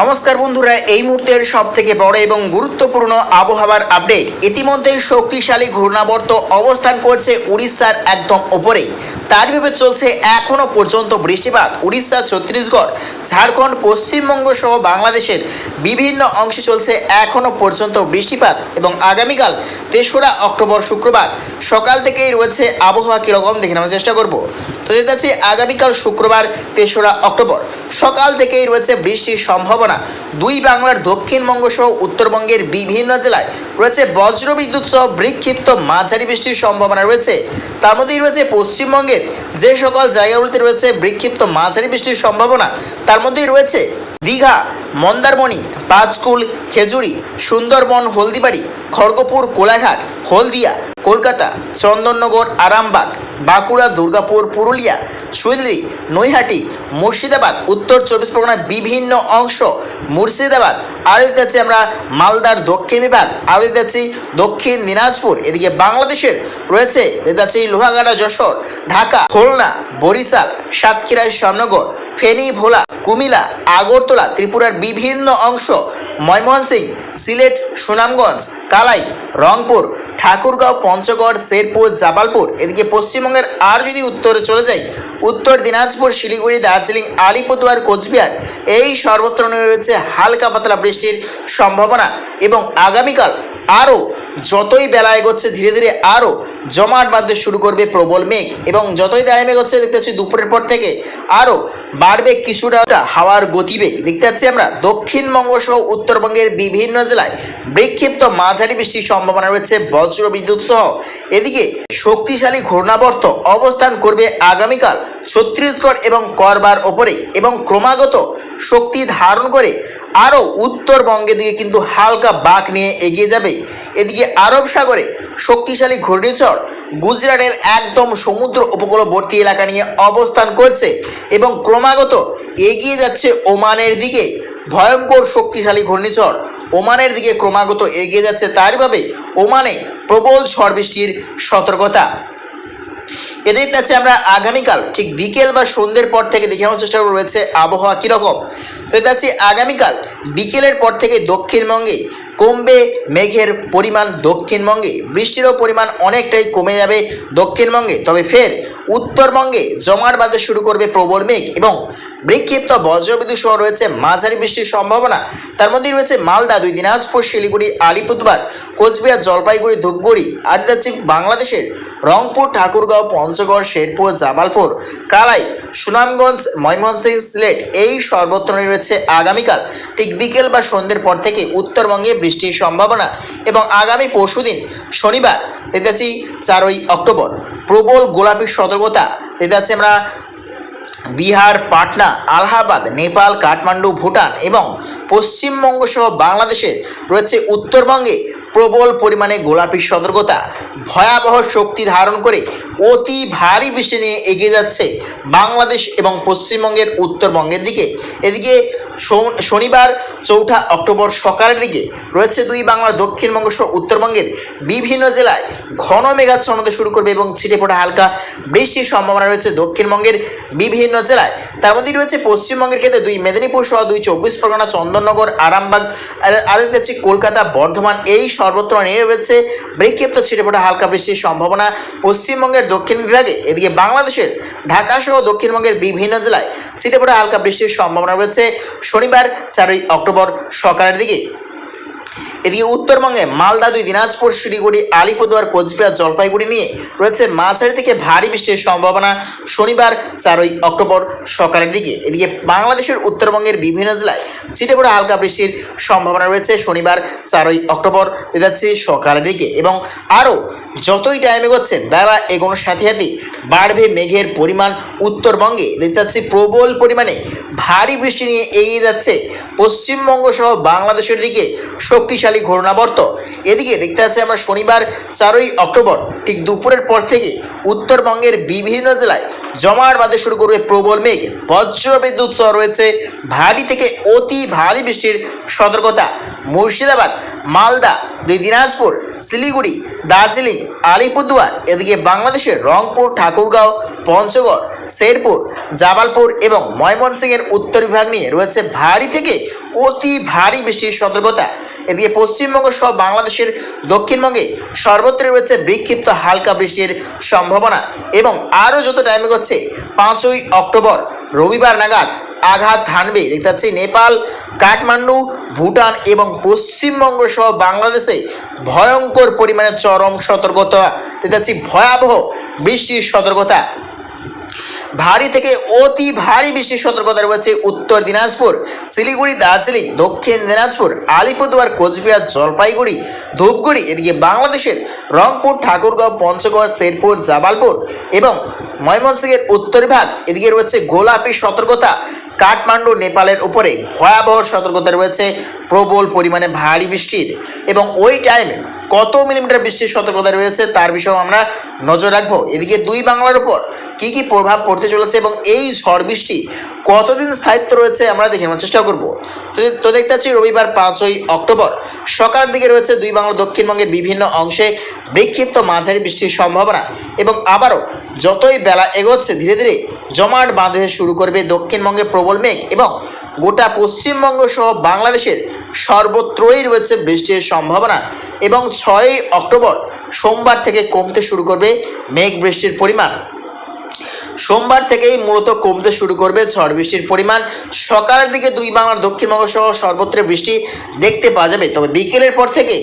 নমস্কার বন্ধুরা, এই মুহূর্তের সব থেকে বড় এবং গুরুত্বপূর্ণ আবহাওয়ার আপডেট। ইতিমধ্যে শক্তিশালী ঘূর্ণাবর্ত অবস্থান করছে উড়িষ্যার একদম ওপরেই তার ভেবে চলছে এখনও পর্যন্ত বৃষ্টিপাত। উড়িষ্যা, ছত্তিশগড়, ঝাড়খণ্ড, পশ্চিমবঙ্গ সহ বাংলাদেশের বিভিন্ন অংশে চলছে এখনও পর্যন্ত বৃষ্টিপাত এবং আগামীকাল তেসরা অক্টোবর শুক্রবার সকাল থেকেই রয়েছে আবহাওয়া কীরকম দেখে নেওয়ার চেষ্টা করব। তো দেখতে আগামীকাল শুক্রবার তেসরা অক্টোবর সকাল থেকেই রয়েছে বৃষ্টির সম্ভাবনা। দুই বাংলার দক্ষিণবঙ্গ সহ উত্তরবঙ্গের বিভিন্ন জেলায় রয়েছে বজ্রবিদ্যুৎ সহ বিক্ষিপ্ত মাঝারি বৃষ্টির সম্ভাবনা রয়েছে। তার মধ্যেই রয়েছে পশ্চিমবঙ্গের যে সকল জায়গাগুলিতে রয়েছে বিক্ষিপ্ত মাঝারি বৃষ্টির সম্ভাবনা, তার মধ্যেই রয়েছে দীঘা, মন্দারমণি, পাঁচকুল, খেজুরি, সুন্দরবন, হলদিবাড়ি, খড়গপুর, কোলাঘাট, হলদিয়া, কলকাতা, চন্দননগর, আরামবাগ। বাঁকুড়া, দুর্গাপুর, পুরুলিয়া সুইলরি নৈহাটি, মুর্শিদাবাদ, উত্তর চব্বিশ পরগনার বিভিন্ন অংশ, মুর্শিদাবাদ। আরও দেখতে পাচ্ছি আমরা মালদার দক্ষিণ বিভাগ, আরও দেখতে পাচ্ছি দক্ষিণ দিনাজপুর, এদিকে বাংলাদেশের রয়েছে, দেখতে পাচ্ছি লোহাগাড়া, যশোর, ঢাকা, খুলনা, বরিশাল, সাতক্ষীরা, শ্যামনগর, ফেনী, ভোলা কুমিলা আগরতলা, ত্রিপুরার বিভিন্ন অংশ, ময়মনসিংহ, সিলেট, সুনামগঞ্জ, কালাই, রংপুর ঠাকুরগাঁও, পঞ্চগড়, শেরপুর জাবালপুর এদিকে পশ্চিমবঙ্গের আর যদি উত্তরে চলে যাই, উত্তর দিনাজপুর, শিলিগুড়ি, দার্জিলিং, আলিপুরদুয়ার, কোচবিহার, এই সর্বত্র রয়েছে হালকা পাতলা বৃষ্টির সম্ভাবনা এবং আগামীকাল আরও যতই বেলা এগোচ্ছে, ধীরে ধীরে আরও জমাট বাঁধতে শুরু করবে প্রবল মেঘ এবং যতই দায় মেঘ হচ্ছে দেখতে পাচ্ছি দুপুরের পর থেকে আরও বাড়বে কিছুটা হাওয়ার গতিবেগ। দেখতে পাচ্ছি আমরা দক্ষিণবঙ্গ সহ উত্তরবঙ্গের বিভিন্ন জেলায় বিক্ষিপ্ত মাঝারি বৃষ্টির সম্ভাবনা রয়েছে বজ্র বিদ্যুৎ সহ। এদিকে শক্তিশালী ঘূর্ণাবর্ত অবস্থান করবে আগামীকাল ছত্তিশগড় এবং করবার ওপরে এবং ক্রমাগত শক্তি ধারণ করে আরও উত্তরবঙ্গের দিকে কিন্তু হালকা বাঁক নিয়ে এগিয়ে যাবে। এদিকে আরব সাগরে শক্তিশালী ঘূর্ণিঝড় গুজরাটের একদম সমুদ্র উপকূলবর্তী এলাকা নিয়ে অবস্থান করছে এবং ক্রমাগত এগিয়ে যাচ্ছে ওমানের দিকে। ভয়ঙ্কর শক্তিশালী ঘূর্ণিঝড় ওমানের দিকে ক্রমাগত এগিয়ে যাচ্ছে। তারভাবে ওমানে প্রবল ঝড় বৃষ্টির সতর্কতা। এদের কাছে আমরা আগামীকাল, ঠিক বিকেল বা সন্ধ্যের পর থেকে দেখে আমার চেষ্টা করব, রয়েছে আবহাওয়া কীরকম? তো এটা হচ্ছে আগামীকাল, বিকেলের পর থেকে দক্ষিণবঙ্গে কমবে মেঘের পরিমাণ দক্ষিণবঙ্গে। বৃষ্টিরও পরিমাণ অনেকটাই কমে যাবে দক্ষিণবঙ্গে। তবে ফের উত্তরবঙ্গে জমাট বাঁধতে শুরু করবে প্রবল মেঘ এবং বিক্ষিপ্ত বজ্রবিদ্যুৎ সহ রয়েছে মাঝারি বৃষ্টির সম্ভাবনা। তার মধ্যেই রয়েছে মালদা, দুই দিনাজপুর, শিলিগুড়ি, আলিপুরদুয়ার, কোচবিহার, জলপাইগুড়ি, ধূপগুড়ি আর যাচ্ছি বাংলাদেশের রংপুর, ঠাকুরগাঁও, পঞ্চগড়, শেরপুর, জামালপুর, কালাই, সুনামগঞ্জ, ময়মনসিংহ, সিলেট এই সর্বত্র রয়েছে আগামীকাল। ঠিক বিকেল বা সন্ধ্যের পর থেকে উত্তরবঙ্গে বৃষ্টির সম্ভাবনা এবং আগামী পরশুদিন শনিবার পাচ্ছি চারই অক্টোবর, প্রবল গোলাপি সতর্কতা পাচ্ছি আমরা বিহার, পাটনা, আলাহাবাদ, নেপাল, কাঠমান্ডু, ভুটান এবং পশ্চিমবঙ্গ সহ বাংলাদেশে রয়েছে উত্তরবঙ্গে প্রবল পরিমাণে গোলাপি সতর্কতা, ভয়াবহ শক্তি ধারণ করে অতি ভারী বৃষ্টি নিয়ে এগিয়ে যাচ্ছে বাংলাদেশ এবং পশ্চিমবঙ্গের উত্তরবঙ্গের দিকে। এদিকে শনিবার চৌঠা অক্টোবর সকালের দিকে রয়েছে দুই বাংলার দক্ষিণবঙ্গ সহ উত্তরবঙ্গের বিভিন্ন জেলায় ঘন মেঘাচ্ছন্ন শুরু করবে এবং ছিটে ফোটা হালকা বৃষ্টির সম্ভাবনা রয়েছে দক্ষিণবঙ্গের বিভিন্ন জেলায়। তার মধ্যেই রয়েছে পশ্চিমবঙ্গের ক্ষেত্রে দুই মেদিনীপুর সহ দুই চব্বিশ পরগনা, চন্দননগর, আরামবাগ, আর কলকাতা, বর্ধমান এই সর্বত্র নিয়ে রয়েছে। বিক্ষিপ্ত ছিটে পড়ে হালকা বৃষ্টির সম্ভাবনা পশ্চিমবঙ্গের দক্ষিণ বিভাগে। এদিকে বাংলাদেশের ঢাকা সহ দক্ষিণবঙ্গের বিভিন্ন জেলায় ছিটে ফোটা হালকা বৃষ্টির সম্ভাবনা রয়েছে। শনিবার, চারই অক্টোবর সকালের দিকে। এদিকে উত্তরবঙ্গে মালদা দুই, দিনাজপুর, শিলিগুড়ি, আলিপুরদুয়ার, কোচবিহার, জলপাইগুড়ি নিয়ে রয়েছে মাঝারি থেকে ভারী বৃষ্টির সম্ভাবনা শনিবার চারই অক্টোবর সকালের দিকে। এদিকে বাংলাদেশের উত্তরবঙ্গের বিভিন্ন জেলায় ছিটেপড়ে হালকা বৃষ্টির সম্ভাবনা রয়েছে শনিবার চারই অক্টোবর যাচ্ছে সকালের দিকে এবং আরও যতই টাইম এগোচ্ছে, বেলা এগোনোর সাথে সাথে বাড়বে মেঘের পরিমাণ উত্তরবঙ্গে। দেখতে যাচ্ছি প্রবল পরিমাণে ভারী বৃষ্টি নিয়ে এগিয়ে যাচ্ছে পশ্চিমবঙ্গ সহ বাংলাদেশের দিকে। শক্তিশালী ঘূর্ণাবর্ত। এদিকে দেখতে পাচ্ছি আমরা শনিবার চারই অক্টোবর, ঠিক দুপুরের পর থেকে উত্তরবঙ্গের বিভিন্ন জেলায় জমাট বাঁধে শুরু করবে প্রবল মেঘ। বজ্র বিদ্যুৎ সহ রয়েছে ভারী থেকে অতি ভারী বৃষ্টির সতর্কতা। মুর্শিদাবাদ, মালদা দুই দিনাজপুর, শিলিগুড়ি, দার্জিলিং, আলিপুরদুয়ার, এদিকে বাংলাদেশের রংপুর, ঠাকুরগাঁও, পঞ্চগড়, শেরপুর, জামালপুর এবং ময়মনসিংহের উত্তর বিভাগ নিয়ে রয়েছে ভারী থেকে অতি ভারী বৃষ্টির সতর্কতা। এদিকে পশ্চিমবঙ্গ সহ বাংলাদেশের দক্ষিণবঙ্গে সর্বত্র রয়েছে বিক্ষিপ্ত হালকা বৃষ্টির সম্ভাবনা এবং আরও যত টাইম এগোচ্ছে, পাঁচই অক্টোবর, রবিবার নাগাদ আঘাত হানবে। দেখতে পাচ্ছি নেপাল, কাঠমান্ডু, ভুটান এবং পশ্চিমবঙ্গ সহ বাংলাদেশে ভয়ঙ্কর পরিমাণে চরম সতর্কতা। দেখতে পাচ্ছি ভয়াবহ বৃষ্টির সতর্কতা। ভারী থেকে অতি ভারী বৃষ্টির সতর্কতা রয়েছে উত্তর দিনাজপুর, শিলিগুড়ি, দার্জিলিং, দক্ষিণ দিনাজপুর, আলিপুরদুয়ার, কোচবিহার, জলপাইগুড়ি, ধূপগুড়ি, এদিকে বাংলাদেশের রংপুর, ঠাকুরগাঁও, পঞ্চগড়, শেরপুর জাবালপুর এবং ময়মনসিংহের উত্তর ভাগ, এদিকে রয়েছে গোলাপি সতর্কতা। কাঠমান্ডু, নেপালের উপরে ভয়াবহ সতর্কতা রয়েছে, প্রবল পরিমাণে ভারী বৃষ্টির এবং ওই টাইমে কত মিলিমিটার বৃষ্টির সতর্কতা রয়েছে তার বিষয়েও আমরা নজর রাখব। এদিকে দুই বাংলার উপর কি কি প্রভাব পড়তে চলেছে এবং এই ঝড় বৃষ্টি কতদিন স্থায়িত্ব রয়েছে আমরা দেখে নেওয়ার চেষ্টা করব। তো দেখতে পাচ্ছি রবিবার পাঁচই অক্টোবর, সকালের দিকে রয়েছে দুই বাংলা দক্ষিণবঙ্গের বিভিন্ন অংশে বিক্ষিপ্ত মাঝারি বৃষ্টির সম্ভাবনা এবং আবারও যতই বেলা এগোচ্ছে ধীরে ধীরে জমাট বাঁধতে শুরু করবে দক্ষিণবঙ্গে প্রবল মেঘ এবং গোটা পশ্চিমবঙ্গ সহ বাংলাদেশের সর্বত্রই রয়েছে বৃষ্টির সম্ভাবনা এবং ছয়ই অক্টোবর সোমবার থেকে কমতে শুরু করবে মেঘ বৃষ্টির পরিমাণ। সোমবার থেকেই মূলত কমতে শুরু করবে ঝড় বৃষ্টির পরিমাণ। সকালের দিকে দুই বাংলার দক্ষিণবঙ্গ সহ সর্বত্র বৃষ্টি দেখতে পাওয়া যাবে। তবে বিকেলের পর থেকে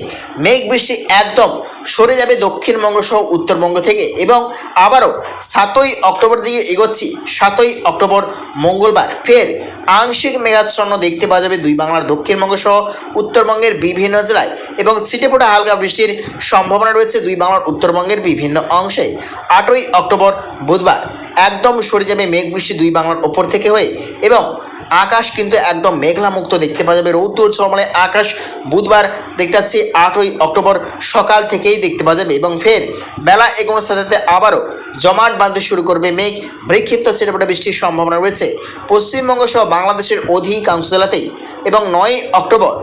মেঘ বৃষ্টি একদম সরে যাবে দক্ষিণবঙ্গ সহ উত্তরবঙ্গ থেকে এবং আবারও সাতই অক্টোবর দিকে এগোচ্ছি। সাতই অক্টোবর মঙ্গলবার ফের আংশিক মেঘাচ্ছন্ন দেখতে পাওয়া যাবে দুই বাংলার দক্ষিণবঙ্গ সহ উত্তরবঙ্গের বিভিন্ন জেলায় এবং ছিটেফোঁটা হালকা বৃষ্টির সম্ভাবনা রয়েছে দুই বাংলার উত্তরবঙ্গের বিভিন্ন অংশে। আটই অক্টোবর বুধবার একদম সরে যাবে মেঘ বৃষ্টি দুই বাংলার ওপর থেকে হয়ে এবং আকাশ কিন্তু একদম মেঘলামুক্ত দেখতে পাওয়া যাবে। রৌদ্র ঝলমলে আকাশ বুধবার দেখতে পাচ্ছি আটই অক্টোবর সকাল থেকেই দেখতে পাওয়া যাবে এবং ফের বেলা এগোনোর সাথে সাথে আবারও জমাট বাঁধতে শুরু করবে মেঘ। বিক্ষিপ্ত ছিটেফোঁটা বৃষ্টির সম্ভাবনা রয়েছে। পশ্চিমবঙ্গ সহ বাংলাদেশের অধিকাংশ জেলাতেই এবং নয় অক্টোবর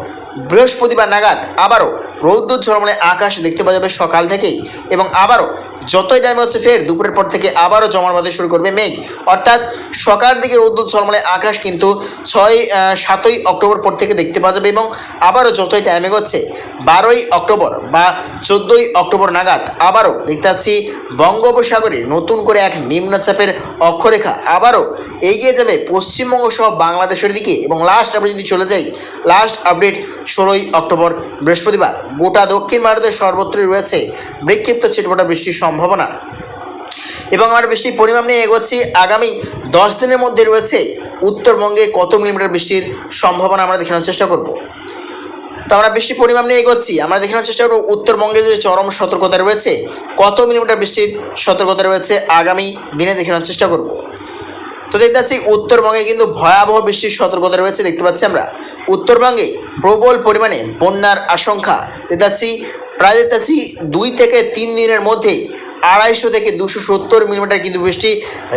বৃহস্পতিবার নাগাদ আবারও রৌদ্র ঝলমলে আকাশ দেখতে পাওয়া যাবে সকাল থেকেই এবং আবারও যতই টাইম হচ্ছে ফের দুপুরের পর থেকে আবারও জমাট বাঁধতে শুরু করবে মেঘ। অর্থাৎ সকাল দিকে রৌদ্র ঝলমলে আকাশ কিন্তু ছয় সাতই অক্টোবর পর থেকে দেখতে পাওয়া যাবে এবং আবারও যতই টাইম এগোচ্ছে, বারোই অক্টোবর বা চোদ্দোই অক্টোবর নাগাদ আবারও দেখতে পাচ্ছি বঙ্গোপসাগরে নতুন করে এক নিম্নচাপের অক্ষরেখা আবারও এগিয়ে যাবে পশ্চিমবঙ্গ সহ বাংলাদেশের দিকে এবং লাস্ট আপডেট যদি চলে যাই লাস্ট আপডেট ষোলোই অক্টোবর বৃহস্পতিবার, গোটা দক্ষিণ ভারতের সর্বত্রই রয়েছে বিক্ষিপ্ত ছিটফোঁটা বৃষ্টির সম্ভাবনা। এবং আমরা বৃষ্টির পরিমাণ নিয়ে এগোচ্ছি, আগামী দশ দিনের মধ্যে রয়েছে উত্তরবঙ্গে কত মিলিমিটার বৃষ্টির সম্ভাবনা আমরা দেখানোর চেষ্টা করব। তো আমরা বৃষ্টির পরিমাণ নিয়ে এগোচ্ছি। আমরা দেখানোর চেষ্টা করব উত্তরবঙ্গে যে চরম সতর্কতা রয়েছে, কত মিলিমিটার বৃষ্টির সতর্কতা রয়েছে আগামী দিনে দেখানোর চেষ্টা করব। তো দেখতে পাচ্ছি উত্তরবঙ্গে কিন্তু ভয়াবহ বৃষ্টির সতর্কতা রয়েছে, দেখতে পাচ্ছি আমরা। উত্তরবঙ্গে প্রবল পরিমাণে বন্যার আশঙ্কা। দেখতে পাচ্ছি, প্রায় দেখতে পাচ্ছি দুই থেকে তিন দিনের মধ্যে আড়াইশো থেকে দুশো সত্তর মিলিমিটার কিন্তু বৃষ্টি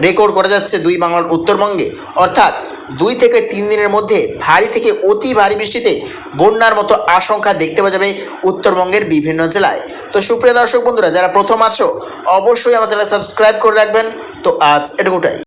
রেকর্ড করা যাচ্ছে দুই বাংলার উত্তরবঙ্গে। অর্থাৎ দুই থেকে তিন দিনের মধ্যে ভারী থেকে অতি ভারী বৃষ্টিতে বন্যার মতো আশঙ্কা দেখতে পাওয়া যাবে উত্তরবঙ্গের বিভিন্ন জেলায়। তো সুপ্রিয় দর্শক বন্ধুরা, যারা প্রথম আছো, অবশ্যই আমার চ্যানেল সাবস্ক্রাইব করে রাখবেন। তো আজ এটুকুটাই।